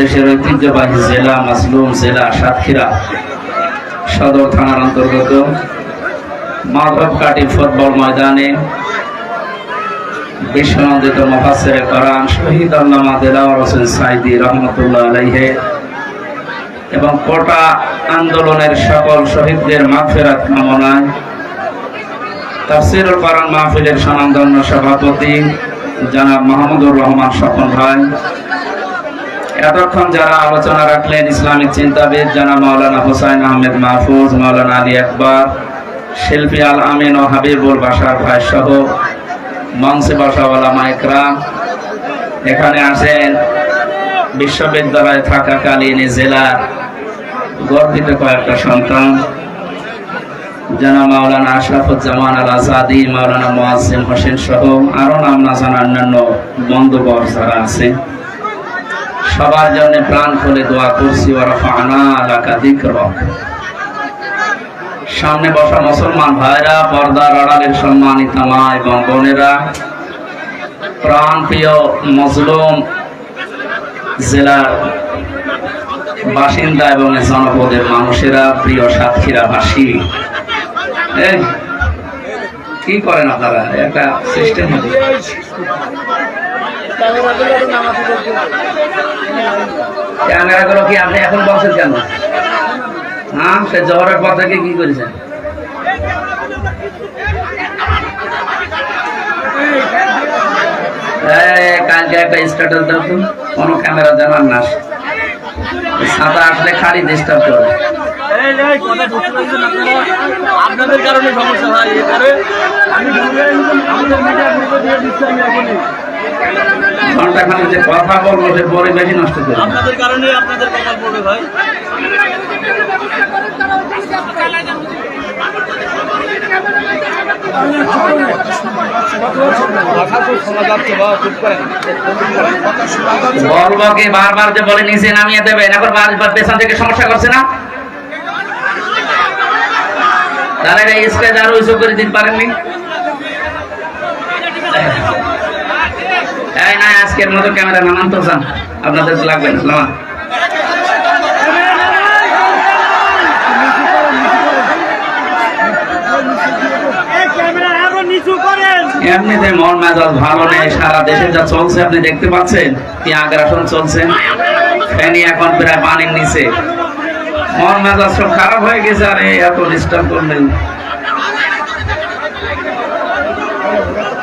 বাংলাদেশের ঐতিহ্যবাহী জেলা, মাসলুম জেলা, সাতক্ষীরা সদর থানার অন্তর্গত মাধবকাটি ফুটবল ময়দানে বিশ্বনন্দিত মফাসের করান শহীদ আল্লামা দেলাওয়ার হোসেন সাইদি রহমতুল্লাহ আলাইহে এবং কোটা আন্দোলনের সকল শহীদদের মাফেরাত কামনায় তাফসিরুল কোরআন মাহফিলের স্বনামধন্য সভাপতি জনাব মাহমুদুর রহমান স্বপন ভাই এতক্ষণ যারা আলোচনা রাখলেন ইসলামিক চিন্তাবিদ জনাব মাওলানা হুসাইন আহমেদ মাহফুজ, মাওলানা আলী আকবর, শিল্পী আল আমিন ও হাবিবুল বাসার ভাই সহ মঞ্চে বসা ওলামা এখানে আসেন বিশ্ববিদ্যালয়ে থাকাকালীন জেলার গর্বিত কয়েকটা সন্তান জানা মাওলানা আশরাফুজ্জামান আল আজাদি, মাওলানা মোয়াজ্জিম হোসেন সহ আরও নাম না জানা অন্যান্য বন্ধুবর যারা আছে। সবার জন্য প্রাণ খুলে দোয়া করছি সামনে বসা মুসলমান ভাইরা পর্দার আড়ালের সম্মানিত মা এবং বোনেরা প্রাণ প্রিয় মজলুম জেলার বাসিন্দা এবং জনপদের মানুষেরা প্রিয় সাতক্ষীরাবাসী এই, কি করেন আপনারা? একটা সিস্টেম ক্যামেরা গুলো কি আপনি এখন বলছেন কেন? হ্যাঁ সে জহরের পর থেকে কি করেছেন কালকে একটা স্ট্যাটাস দাও কোনো ক্যামেরা জানার না। সাদা আসলে খালি ডিস্টার্ব করে। এই, এই, কথা বুঝতে পারছেন আপনারা? আপনাদের কারণে সমস্যা হয় আমি ঘণ্টা খানে যে কথা বলব সে পরিবেশই নষ্ট করে আপনাদের কারণে আপনাদের কথা বলবে ভাই। বলব বারবার যে বলে নিচে নামিয়ে দেবেন এখন বারবার পেছন থেকে সমস্যা করছে না? স্টেজ আরও উঁচু করে দিতে পারেননি এই না আজকের মতো ক্যামেরা নামান তো চান। আপনাদের লাগবে না মেজাজ ভালো নেই, সারা দেশে যা চলছে, আপনি দেখতে পাচ্ছেন? কি আগ্রাসন চলছে? ফ্যানি এখন প্রায় পানির নিচে। মন মেজাজ সব খারাপ হয়ে গেছে, আরে এত ডিস্টার্ব করলেন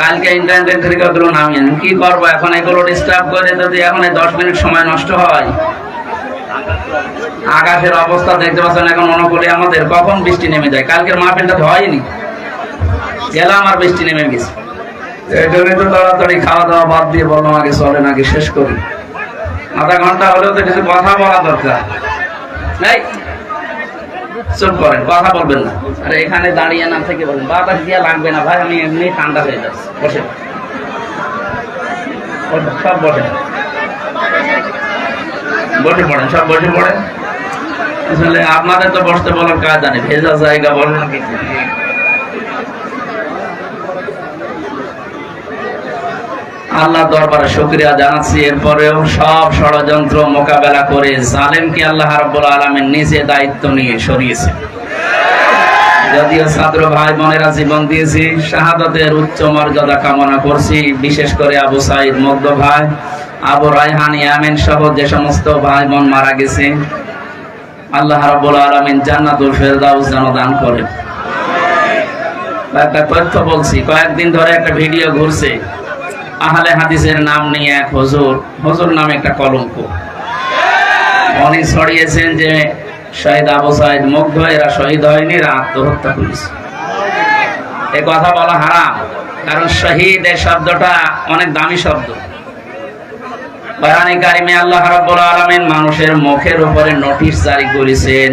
কালকে ইন্টারনেট থেকে ওগুলো নামিয়ে আনেন। কি করব? এখন এগুলো ডিস্টার্ব করে যদি এখন দশ মিনিট সময় নষ্ট হয়। আকাশের অবস্থা দেখতে পাচ্ছেন এখন অনুকূলে আমাদের। কখন বৃষ্টি নেমে যায়? কালকের মাহফিলটা তো হয়নি। গেলাম আর বৃষ্টি নেমে গেছে। এই জন্যই তো তাড়াতাড়ি খাওয়া দাওয়া বাদ দিয়ে বললাম আগে চলে নাকি শেষ করি। আধা ঘণ্টা হলেও তো কিছু কথা বলা দরকার। এই চুপ করেন কথা বলবেন না। আর এখানে দাঁড়িয়ে না থেকে বলেন বাতাস দিয়া লাগবে না ভাই, আমি এমনি ঠান্ডা হয়ে যাচ্ছি। বসে সব বসে বসে পড়েন, সব বসে পড়েন। আসলে আপনাদের তো বসতে বলার কাজ জানে ভেজা জায়গা বলেন কিছু। আল্লাহ দরবারে শুক্রিয়া জানাচ্ছি। এরপরেও সব ষড়যন্ত্র মোকাবেলা করে জালেমকে আল্লাহ রাব্বুল আলামিন নিজে দায়িত্ব নিয়ে সরিয়েছে। যদিও ছাত্র ভাই বোনেরা জীবন দিয়েছি, শাহাদতের উচ্চ মর্যাদা কামনা করছি। বিশেষ করে আবু সাইদ মধ্য ভাই, আবু রায়হান, ইয়ামেন সহ যে সমস্ত ভাই বোন মারা গেছে, আল্লাহ রাব্বুল আলামিন জান্নাতুল ফেরদাউস যেন দান করে একটা তথ্য বলছি, কয়েকদিন ধরে একটা ভিডিও ঘুরছে। আহলে হাদিসের নাম নিয়ে এক হুজুর হুজুর নামে একটা কলঙ্ক। উনি ছড়িয়েছেন যে শহীদ আবু সাইদ মুগ্ধ এরা শহীদ হয়নি, এরা আত্মহত্যা করেছে। এ কথা বলা হারাম, কারণ শহীদ এই শব্দটা অনেক দামি শব্দ। কারিমে আল্লাহ রাব্বুল আলামিন মানুষের মুখের উপরে নোটিশ জারি করেছেন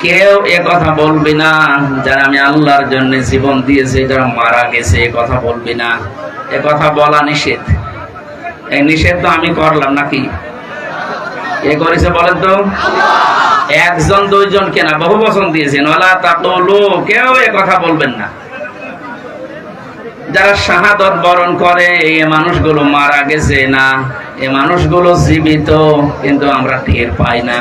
কেউ এ কথা বলবে না। যারা আমি আল্লাহর জন্য জীবন দিয়েছে, যারা মারা গেছে, এ কথা বলবে না। এ কথা বলা নিষেধ। এই নিষেধ তো আমি করলাম নাকি? এ করেছে বলেন তো? একজন, দুইজন কেনা, বহু বচন দিয়েছেন। ওলা তাকলু, কেউ এ কথা বলবেন না। যারা শাহাদত বরণ করে এই মানুষগুলো মারা গেছে না, এ মানুষগুলো জীবিত, কিন্তু আমরা টের পাই না।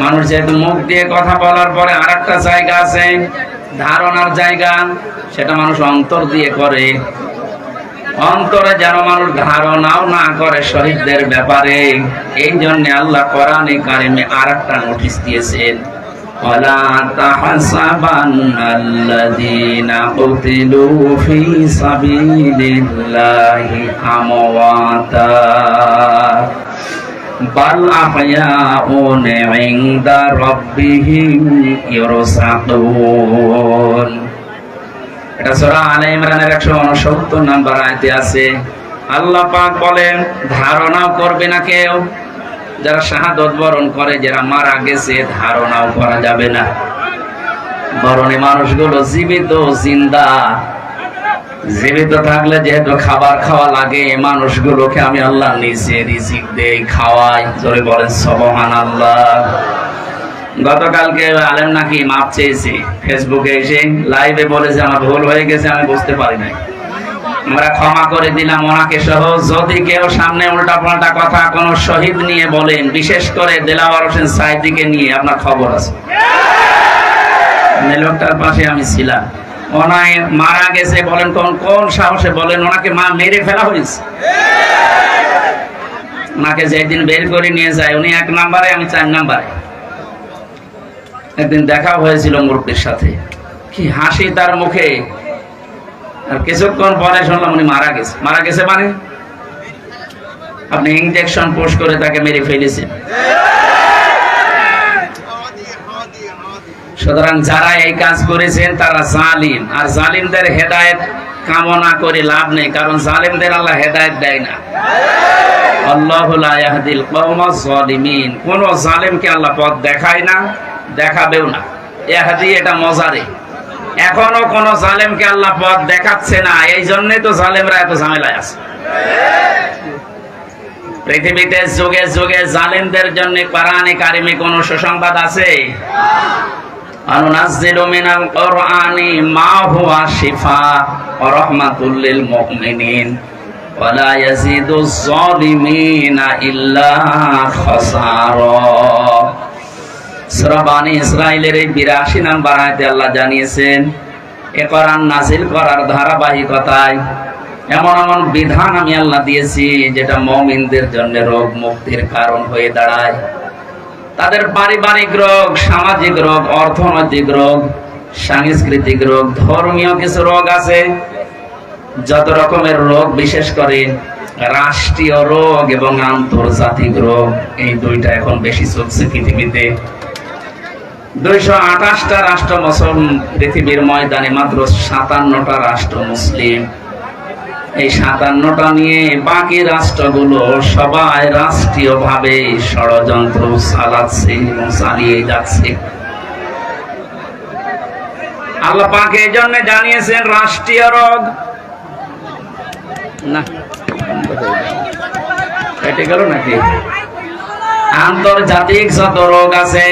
মানুষ যেহেতু মুখ দিয়ে কথা বলার পরে আর একটা জায়গা আছে ধারণার জায়গা সেটা মানুষ অন্তর দিয়ে করে অন্তরে যেন মানুষ ধারণাও না করে শহীদদের ব্যাপারে এই জন্য আল্লাহ কোরআনে কারিমে আর একটা নোটিশ দিয়েছেন ولا تحسبن الذين قتلوا في سبيل الله أمواتا বাল আহয়াউন ইনদা রাব্বিহিম এটা সূরা আলে ইমরানের 169 নম্বর আয়াতে আছে। আল্লাহ পাক বলেন, ধারণাও করবে না কেউ। যারা শাহাদত বরণ করে, যারা মারা গেছে, ধারণাও করা যাবে না। বরণে মানুষগুলো জীবিত, জিন্দা। জীবিত থাকলে যেহেতু খাবার খাওয়া লাগে এই মানুষগুলোকে আমি আল্লাহ নিচে রিজিক দেই, খাওয়াই। জোরে বলেন সবহান আল্লাহ গতকালকে আলেম নাকি মাপ চেয়েছে ফেসবুকে এসে, লাইভে বলেছে আমার ভুল হয়ে গেছে, আমি বুঝতে পারি নাই। আমরা ক্ষমা করে দিলাম ওনাকে সহ। যদি কেউ সামনে উল্টা পাল্টা কথা কোন শহীদ নিয়ে বলেন, বিশেষ করে দেলাওয়ার হোসেন সাইদিকে নিয়ে আপনার খবর আছে। লোকটার পাশে আমি ছিলাম। ওনায় মারা গেছে বলেন কোন কোন সাহসে বলেন, ওনাকে মা মেরে ফেলা হয়েছে। ওনাকে যেদিন বের করে নিয়ে যায়, উনি এক নাম্বারে, আমি চার নাম্বারে। একদিন দেখা হয়েছিল মুরব্বীর সাথে। কি হাসি তার মুখে। আর কিছুক্ষণ পরে শুনলাম উনি মারা গেছে। মারা গেছে মানে? আপনি ইঞ্জেকশন পোস্ট করে তাকে মেরে ফেলেছেন। সুতরাং যারা এই কাজ করেছেন তারা জালিম। আর জালিমদের হেদায়েত কামনা করে লাভ নেই, কারণ জালিমদের আল্লাহ হেদায়েত দেয় না। এখনও কোন দেখাচ্ছে না, এই জন্যই তো এত ঝামেলায় আছে। পৃথিবীতে যুগে যুগে জালেমদের জন্য কোরআনে কারিমে কোন সুসংবাদ আছে? আনুনাজ্জিলু মিনাল শিফা ওয়া রাহমাতুল ইল্লা ইসরাইলের এই 82 নাম্বার আয়াতে আল্লাহ জানিয়েছেন, এ কোরআন নাজিল করার ধারাবাহিকতায় এমন এমন বিধান আমি আল্লাহ দিয়েছি যেটা মুমিনদের জন্য রোগ মুক্তির কারণ হয়ে দাঁড়ায়। তাদের পারিবারিক রোগ, সামাজিক রোগ, অর্থনৈতিক রোগ, সাংস্কৃতিক রোগ, ধর্মীয় কিছু রোগ আছে। যত রকমের রোগ, বিশেষ করে রাষ্ট্রীয় রোগ এবং আন্তর্জাতিক রোগ, এই দুইটা এখন বেশি চলছে পৃথিবীতে। দুইশো আঠাশটা রাষ্ট্র মুসলিম পৃথিবীর ময়দানে মাত্র সাতান্নটা রাষ্ট্র মুসলিম। এই সাতান্নটা নিয়ে বাকি রাষ্ট্রগুলো সবাই রাষ্ট্রীয় ভাবে ষড়যন্ত্র চালাচ্ছে এবং চালিয়ে যাচ্ছে। আল্লাহ এই জন্য জানিয়েছেন, রাষ্ট্রীয় রোগ। না। গেল নাকি? আন্তর্জাতিক যত রোগ আছে,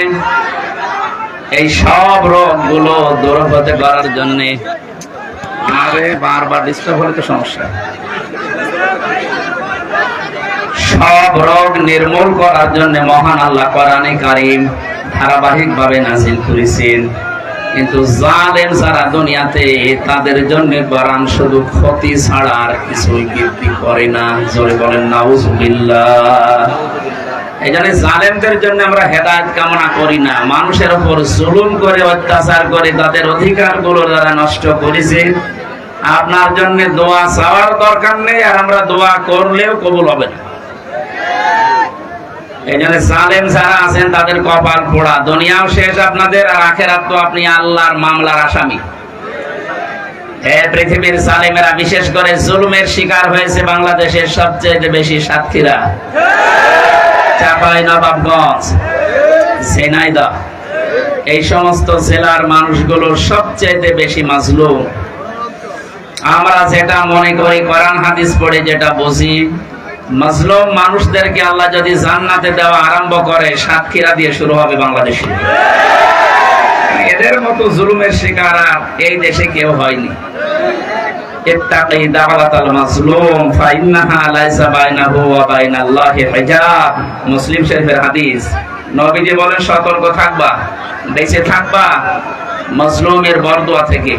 এই সব রোগগুলো দূর হতে করার জন্য আরে বারবার ডিস্টার্ব হলে তো সমস্যা। সব রোগ নির্মূল করার জন্য মহান আল্লাহ কোরআনে কারিম ধারাবাহিক ভাবে নাজিল করেছেন। কিন্তু জালেম যারা দুনিয়াতে তাদের জন্য কোরআন শুধু ক্ষতি ছাড়া আর কিছুই বৃদ্ধি করে না। জোরে বলেন, নাউজুবিল্লাহ। এই জন্য জালেমদের জন্য আমরা হেদায়ত কামনা করি না। মানুষের উপর জুলুম করে, অত্যাচার করে, তাদের অধিকারগুলো যারা নষ্ট করেছে। আপনার জন্য দোয়া চাওয়ার দরকার নেই, আর আমরা দোয়া করলেও কবুল হবে না। এই জন্য জালেম যারা আছেন, তাদের কপাল পোড়া দুনিয়াও শেষ আপনাদের, আর আখেরাত তো আপনি আল্লাহর মামলার আসামি। হে পৃথিবীর জালেমেরা, বিশেষ করে জুলুমের শিকার হয়েছে বাংলাদেশের সবচেয়ে বেশি সাতক্ষীরা। চাপাই নবাবগঞ্জ ঝিনাইদহ। এই সমস্ত জেলার মানুষগুলো সবচেয়ে বেশি মাজলুম। আমরা যেটা মনে করি, কোরআন হাদিস পড়ে যেটা বুঝি, মাজলুম মানুষদেরকে আল্লাহ যদি জান্নাতে দেওয়া আরম্ভ করে, সাতক্ষীরা দিয়ে শুরু হবে বাংলাদেশে। এদের মতো জুলুমের শিকার আর এই দেশে কেউ হয়নি। ইত্তাকি দাওয়াতাল মাজলুম, ফাইন্নাহা লাইসা বাইনাহু ওয়া বাইনাল্লাহি হিজাব। মুসলিম শরীফের হাদিস। নবীজি বলেন, সতর্ক থাকবা থাকবা বরদোয়া থেকে।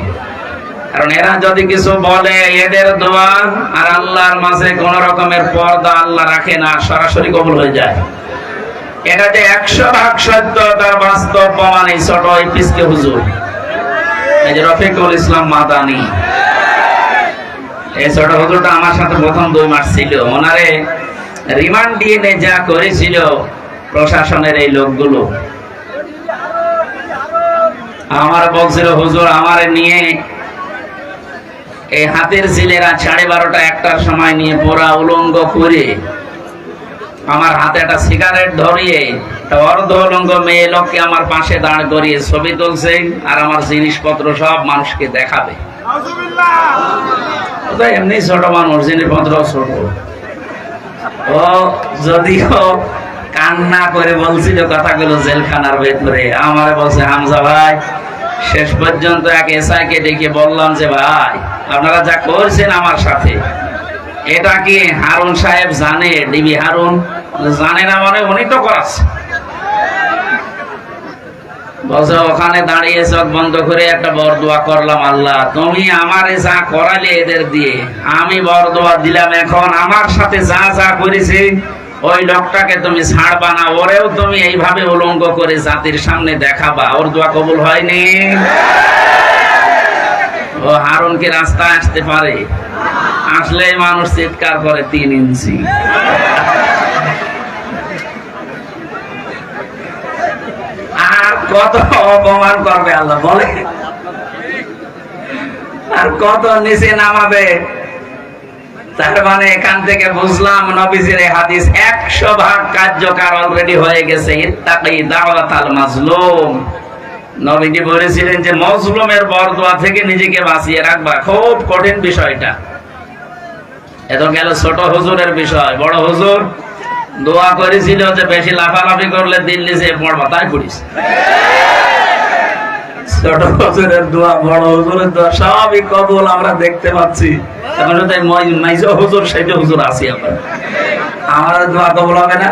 কারণ এরা যদি কিছু বলে, এদের দোয়া আর আল্লাহর মাঝে কোন রকমের পর্দা আল্লাহ রাখে না, সরাসরি কবুল হয়ে যায়। এটা যে একশো ভাগ সত্য, তার বাস্তব প্রমাণ এই ছোট এই পিসকে হুজুর। রফিকুল ইসলাম মাদানি। এই ছোট হুজুরটা আমার সাথে প্রথম দুই মাস ছিল। ওনারে রিমান্ড দিয়ে যা করেছিল প্রশাসনের এই লোকগুলো। আমার বলছিল, হুজুর, আমারে নিয়ে এই হাতের ছেলেরা সাড়ে বারোটা একটার সময় নিয়ে পোড়া উলঙ্গ করে আমার হাতে একটা সিগারেট ধরিয়ে অর্ধ উলঙ্গ মেয়ে লোককে আমার পাশে দাঁড় করিয়ে ছবি তুলছে আর আমার জিনিসপত্র সব মানুষকে দেখাবে। তো এমনি ছোট মানুষ জিনিসপত্র ছোট। ও যদিও কান্না করে বলছিল কথাগুলো জেলখানার ভেতরে, আমার বলছে, হামজা ভাই, শেষ পর্যন্ত এক এসআইকে ডেকে বললাম যে, ভাই, আপনারা যা করছেন আমার সাথে, এটা কি হারুন সাহেব জানে? ডিবি হারুন জানে না মানে উনি তো করাচ্ছে বলছে, ওখানে দাঁড়িয়ে চোখ বন্ধ করে একটা বরদোয়া করলাম, আল্লাহ। তুমি আমারে যা করালে এদের দিয়ে। আমি বরদোয়া দিলাম, এখন আমার সাথে যা যা করেছে, ওই লোকটাকে তুমি ছাড়বা না। ওরেও তুমি এইভাবে উলঙ্গ করে জাতির সামনে দেখাবা। ওর দোয়া কবুল হয়নি? ও হারুন কি রাস্তায় আসতে পারে। আসলে মানুষ চিৎকার করে তিন ইঞ্চি আর কত অপমান করবে আল্লাহ, বলে? আর কত নিচে নামাবে? তার মানে এখান থেকে বুঝলাম নবীজির হাদিস একশো ভাগ কার্যকর অলরেডি হয়ে গেছে। ইত্তাকি দাওয়াত আল মাজলুম। নবীজি বলেছিলেন যে, মজলুমের বরদোয়া থেকে নিজেকে বাঁচিয়ে রাখবা। খুব কঠিন বিষয়টা। এত গেল ছোট হুজুরের বিষয়, বড় হুজুর দোয়া করেছিল যে বেশি লাফালাফি করলে দিল্লি যে পড়বা তাই পড়িস ছোট হুজুরের দোয়া বড় হুজুরের দোয়া সবই কবুল আমরা দেখতে পাচ্ছি। এখন যদি মাইজ হুজুর সেটা হুজুর আছি আমরা। আমার দোয়া কবুল হবে না?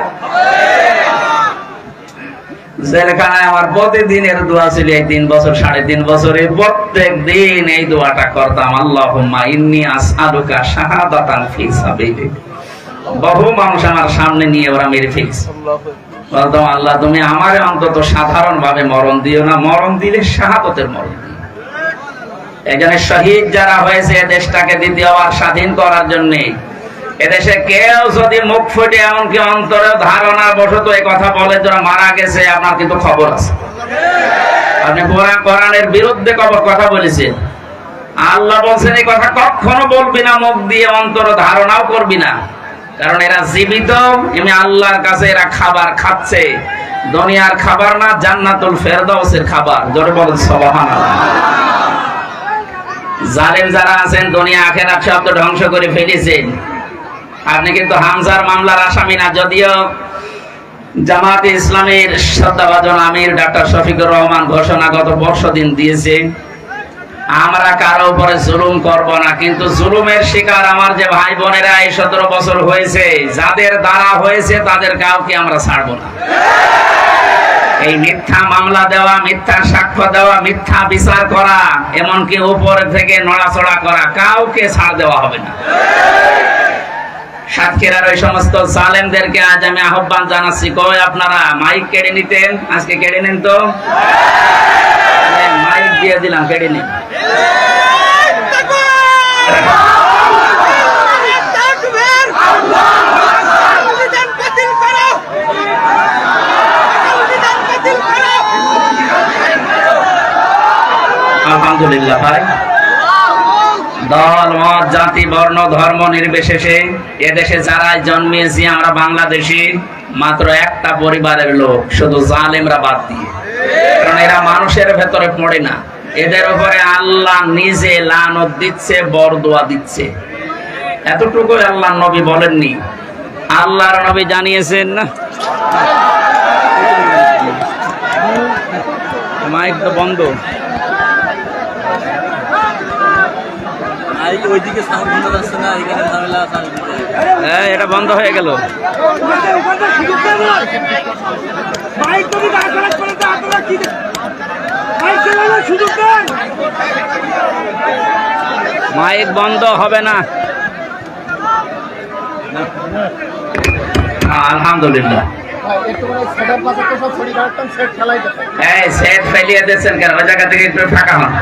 জেলখানায় আমার প্রতিদিনের দোয়া ছিল এই তিন বছর সাড়ে তিন বছরে। প্রত্যেক দিন এই দোয়াটা করতাম আল্লাহ ইন্নি আসআলুকা শাহাদাতান ফি সাবিলিক। বহু মানুষ আমার সামনে নিয়ে ওরা মেরে ফেলছে। আল্লাহ, তুমি আমারে অন্তত সাধারণ ভাবে মরণ দিও না। মরণ দিলে শাহাদতের মরণ এখানে শহীদ যারা হয়েছে দেশটাকে দ্বিতীয়বার স্বাধীন করার জন্য। এদেশে কেউ যদি মুখ ফুটে এমনকি অন্তরে ধারণা বশত এই কথা বলে যারা মারা গেছে, আপনার কিন্তু খবর আছে। আপনি কোরআন কোরআনের বিরুদ্ধে কবর কথা বলেছেন। আল্লাহ বলছেন, এই কথা কখনো বলবি না, মুখ দিয়ে অন্তর ধারণাও করবি না। কারণ এরা জীবিত, এমনি আল্লাহর কাছে এরা খাবার খাচ্ছে। দুনিয়ার খাবার না, জান্নাতুল ফেরদাউসের খাবার। জোরে বলেন, সুবহানাল্লাহ। জালেম যারা আছেন, দুনিয়া আখেরাত সব তো ধ্বংস করে ফেলেছেন। আপনি কিন্তু হামজার মামলার আসামি না, যদিও জামাতে ইসলামের শ্রদ্ধাভাজন আমির ডাক্তার শফিকুর রহমান ঘোষণা গত বর্ষ দিন দিয়েছে। আমরা কারও উপরে জুলুম করব না, কিন্তু জুলুমের শিকার আমার যে ভাই বোনেরা এই সতেরো বছর হয়েছে, যাদের দ্বারা হয়েছে তাদের কাউকে আমরা ছাড়বো না। এই মিথ্যা মামলা দেওয়া, মিথ্যা সাক্ষ্য দেওয়া, মিথ্যা বিচার করা, এমনকি উপরে থেকে নড়াচড়া করা কাউকে ছাড় দেওয়া হবে না। সাতক্ষীরার ওই সমস্ত জালেমদেরকে আজ আমি আহ্বান জানাচ্ছি কবে আপনারা, মাইক কেড়ে নিতেন? আজকে কেড়ে নিন তো? মাইক দিয়ে দিলাম কেড়ে আলহামদুলিল্লাহ ভাই। দল, মত, জাতি, বর্ণ, ধর্ম নির্বিশেষে এদেশে যারাই জন্মিয়েছি আমরা বাংলাদেশি, মাত্র একটা পরিবারের লোক, শুধু জালেমরা বাদ দিয়ে। কারণ এরা মানুষের ভেতরে পড়ে না। এদের উপরে আল্লাহ নিজে লানত দিচ্ছে বরদোয়া দিচ্ছে। এতটুকু আল্লাহ নবী বলেননি। আল্লাহর নবী জানিয়েছেন না মাইক তো বন্ধ। হ্যাঁ এটা বন্ধ হয়ে গেল। মাইক বন্ধ হবে না। আলহামদুলিল্লাহ। ফাঁকা হন।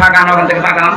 ফাঁকা হন ওখান থেকে ফাঁকা হন।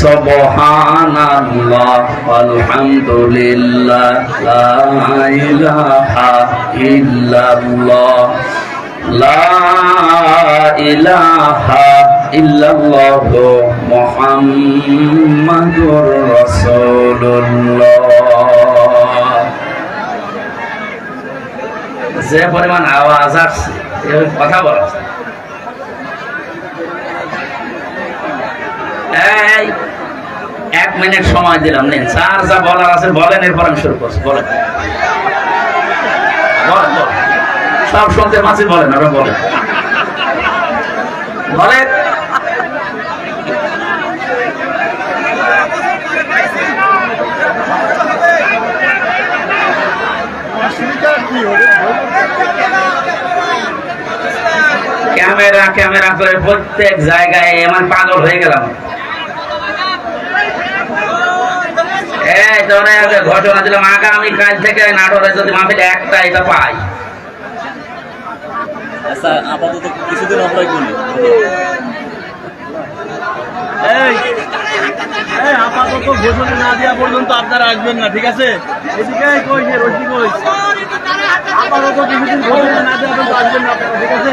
সুবহানাল্লাহ, আলহামদুলিল্লাহ, লা ইলাহা ইল্লাল্লাহ, লা ইলাহা ইল্লাল্লাহ মুহাম্মাদুর রাসূলুল্লাহ। যে পরিমাণ আওয়াজ আসছে কথা বলা এই, এক মিনিট সময় দিলাম যা বলার আছে বলেন, এরপর আমি শুরু করছি। বলেন। সব শুনতে মাঝে বলেন বলেন। বলেন। ক্যামেরা ক্যামেরা করে প্রত্যেক জায়গায় এমন পাগল হয়ে গেলাম এই তোরা আগে ঘটনা দিলাম আগামী কাল থেকে নাটোরে যদি মাহফিল একটা এটা পাই। আচ্ছা আপাতত কিছুদিন অপেক্ষা করি এই এই আপাতত ঘোষণা না দেওয়া পর্যন্ত আপনারা আসবেন না ঠিক আছে? এদিকে কই যে রশি কই? আপাতত কিছুদিন ঘোষণা না দেওয়া পর্যন্ত আসবেন না আপনারা ঠিক আছে?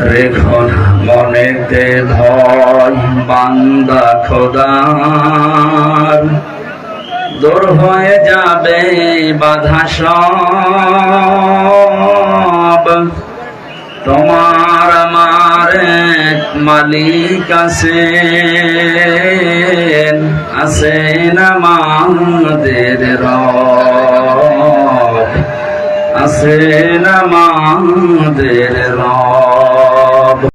রেখো মনেতে ভয়, বান্দা খোদার। দূর হয়ে যাবে বাধা সব। তোমার আমার মালিক আছেন আছেন আমাদের রব। আছেন আমাদের রব।